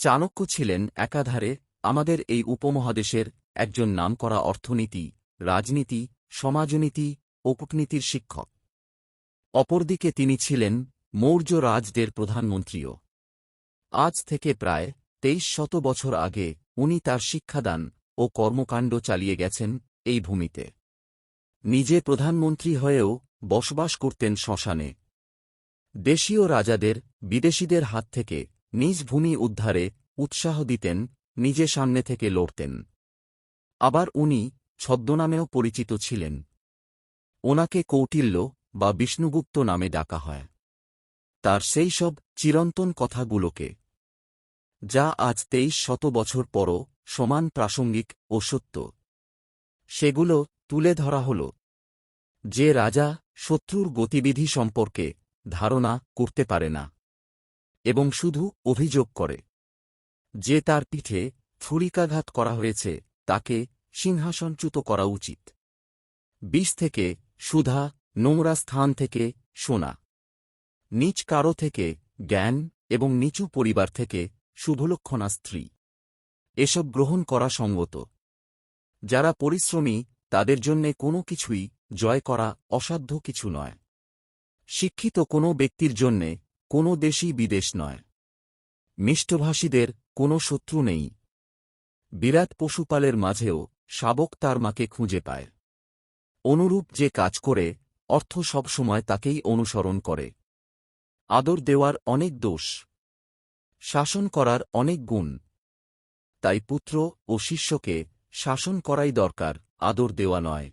চাণক্য ছিলেন একাধারে আমাদের এই উপমহাদেশের একজন নামকরা অর্থনীতি, রাজনীতি, সমাজনীতি ও কূটনীতির শিক্ষক। অপরদিকে তিনি ছিলেন মৌর্য রাজদের প্রধানমন্ত্রীও। আজ থেকে প্রায় তেইশ শত বছর আগে উনি তার শিক্ষাদান ও কর্মকাণ্ড চালিয়ে গেছেন এই ভূমিতে। নিজে প্রধানমন্ত্রী হয়েও বসবাস করতেন শ্মশানে। দেশীয় রাজাদের বিদেশীদের হাত থেকে নিজ ভূমি উদ্ধারে উৎসাহ দিতেন, নিজে সামনে থেকে লড়তেন। আবার উনি ছদ্মনামেও পরিচিত ছিলেন। ওনাকে কৌটিল্য বা বিষ্ণুগুপ্ত নামে ডাকা হয়। তার সেই সব চিরন্তন কথাগুলোকে, যা আজ তেইশ শত বছর পরও সমান প্রাসঙ্গিক ও সত্য, সেগুলো তুলে ধরা হল। যে রাজা শত্রুর গতিবিধি সম্পর্কে ধারণা করতে পারে না। এবং শুধু অভিযোগ করে। যে তার পিঠে ছুরিকাঘাত করা হয়েছে, তাকে সিংহাসনচ্যুত করা উচিত। বিষ থেকে সুধা, নোংরা স্থান থেকে সোনা। নিচ কারও থেকে জ্ঞান এবং নিচু পরিবার থেকে শুভলক্ষণা স্ত্রী। এসব গ্রহণ করা সঙ্গত। যারা পরিশ্রমী, তাদের জন্যে কোনো কিছুই জয় করা অসাধ্য কিছু নয়। শিক্ষিত কোনো ব্যক্তির জন্যে কোনো দেশই বিদেশ নয়। মিষ্টভাষীদের কোনো শত্রু নেই। বিরাট পশুপালের মাঝেও শাবক তার মাকে খুঁজে পায়। অনুরূপ যে কাজ করে, অর্থ সবসময় তাকেই অনুসরণ করে। আদর দেওয়ার অনেক দোষ। শাসন করার অনেক গুণ। তাই পুত্র ও শিষ্যকে শাসন করাই দরকার, আদর দেওয়া নয়।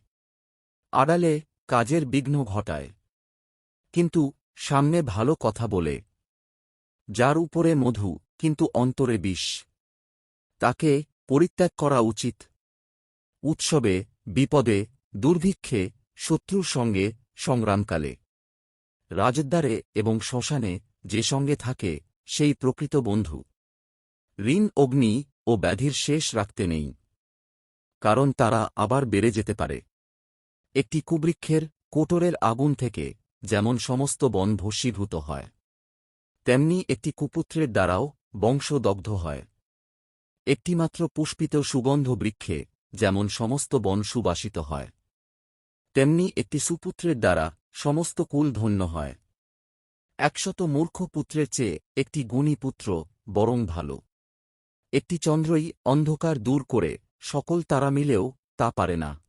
আড়ালে কাজের বিঘ্ন ঘটায়। কিন্তু সামনে ভালো কথা বলে। যার উপরে মধু, কিন্তু অন্তরে বিষ। তাকে পরিত্যাগ করা উচিত। উৎসবে, বিপদে, দুর্ভিক্ষে, শত্রুর সঙ্গে, সংগ্রামকালে। রাজদ্বারে এবং শ্মশানে যে সঙ্গে থাকে, সেই প্রকৃত বন্ধু। ঋণ, অগ্নি ও ব্যাধির শেষ রাখতে নেই। কারণ তারা আবার বেড়ে যেতে পারে। একটি কুবৃক্ষের কোটরের আগুন থেকে যেমন সমস্ত বন ভস্মীভূত হয়। তেমনি একটি কুপুত্রের দ্বারাও বংশ দগ্ধ হয়। একটিমাত্র পুষ্পিত সুগন্ধ বৃক্ষে যেমন সমস্ত বন সুবাসিত হয়। তেমনি একটি সুপুত্রের দ্বারা সমস্ত কুল ধন্য হয়। একশত মূর্খ পুত্রের চেয়ে একটি গুণী পুত্র বরং ভালো। একটি চন্দ্রই অন্ধকার দূর করে সকল তারা মিলেও তা পারে না।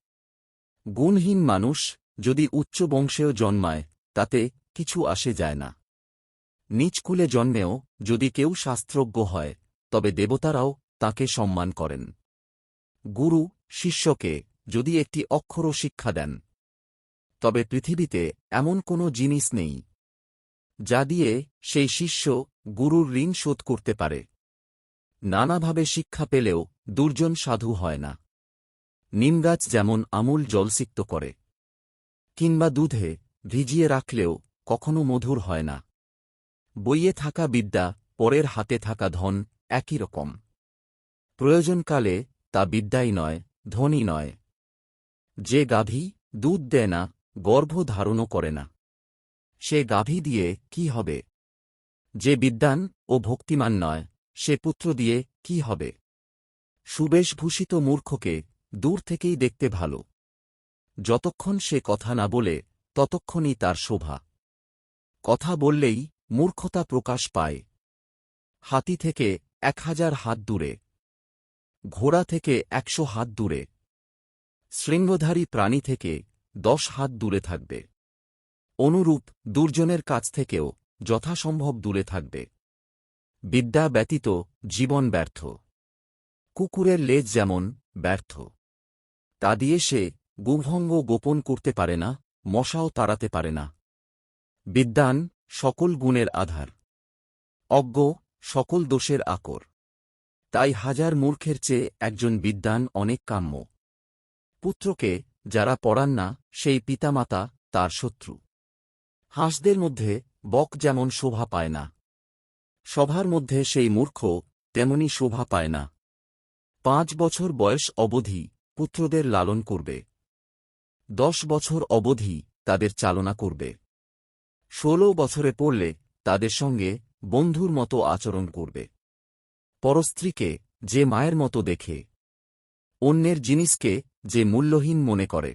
গুণহীন মানুষ যদি উচ্চ বংশেও জন্মায় তাতে কিছু আসে যায় না। নিচকুলে জন্মেও যদি কেউ শাস্ত্রজ্ঞ হয়, তবে দেবতারাও তাকে সম্মান করেন। গুরু শিষ্যকে যদি একটি অক্ষরও শিক্ষা দেন, তবে পৃথিবীতে এমন কোনো জিনিস নেই, যা দিয়ে সেই শিষ্য গুরুর ঋণ শোধ করতে পারে। নানাভাবে শিক্ষা পেলেও দুর্জন সাধু হয় না। নিমগাছ যেমন আমূল জলসিক্ত করে, কিংবা দুধে ভিজিয়ে রাখলেও কখনো মধুর হয় না। বইয়ে থাকা বিদ্যা, পরের হাতে থাকা ধন একই রকম। প্রয়োজনকালে তা বিদ্যাই নয়, ধনই নয়। যে গাভী দুধ দেয় না, গর্ভ ধারণও করে না। সে গাভী দিয়ে কি হবে? যে বিদ্যান ও ভক্তিমান নয়, সে পুত্র দিয়ে কি হবে? সুবেশভূষিত মূর্খকে দূর থেকেই দেখতে ভালো। যতক্ষণ সে কথা না বলে ততক্ষণই তার শোভা। কথা বললেই মূর্খতা প্রকাশ পায়। হাতি থেকে এক হাজার হাত দূরে। ঘোড়া থেকে একশো হাত দূরে। শৃঙ্গধারী প্রাণী থেকে দশ হাত দূরে থাকবে। অনুরূপ দুর্জনের কাছ থেকেও যথাসম্ভব দূরে থাকবে। বিদ্যা ব্যতীত জীবন ব্যর্থ। কুকুরের লেজ যেমন ব্যর্থ। তা দিয়ে সে গুভঙ্গ গোপন করতে পারে না। মশাও তাড়াতে পারে না। বিদ্যান সকল গুণের আধার। অজ্ঞ সকল দোষের আকর। তাই হাজার মূর্খের চেয়ে একজন বিদ্যান অনেক কাম্য। পুত্রকে যারা পড়ান না, সেই পিতামাতা তার শত্রু। হাঁসদের মধ্যে বক যেমন শোভা পায় না। সভার মধ্যে সেই মূর্খ তেমনি শোভা পায় না। পাঁচ বছর বয়স অবধি পুত্রদের লালন করবে। দশ বছর অবধি তাদের চালনা করবে। ষোলো বছরে পড়লে তাদের সঙ্গে বন্ধুর মতো আচরণ করবে। পরস্ত্রীকে যে মায়ের মতো দেখে, অন্যের জিনিসকে যে মূল্যহীন মনে করে,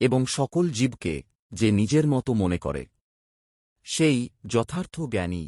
এবং সকল জীবকে যে নিজের মতো মনে করে। সেই যথার্থ জ্ঞানী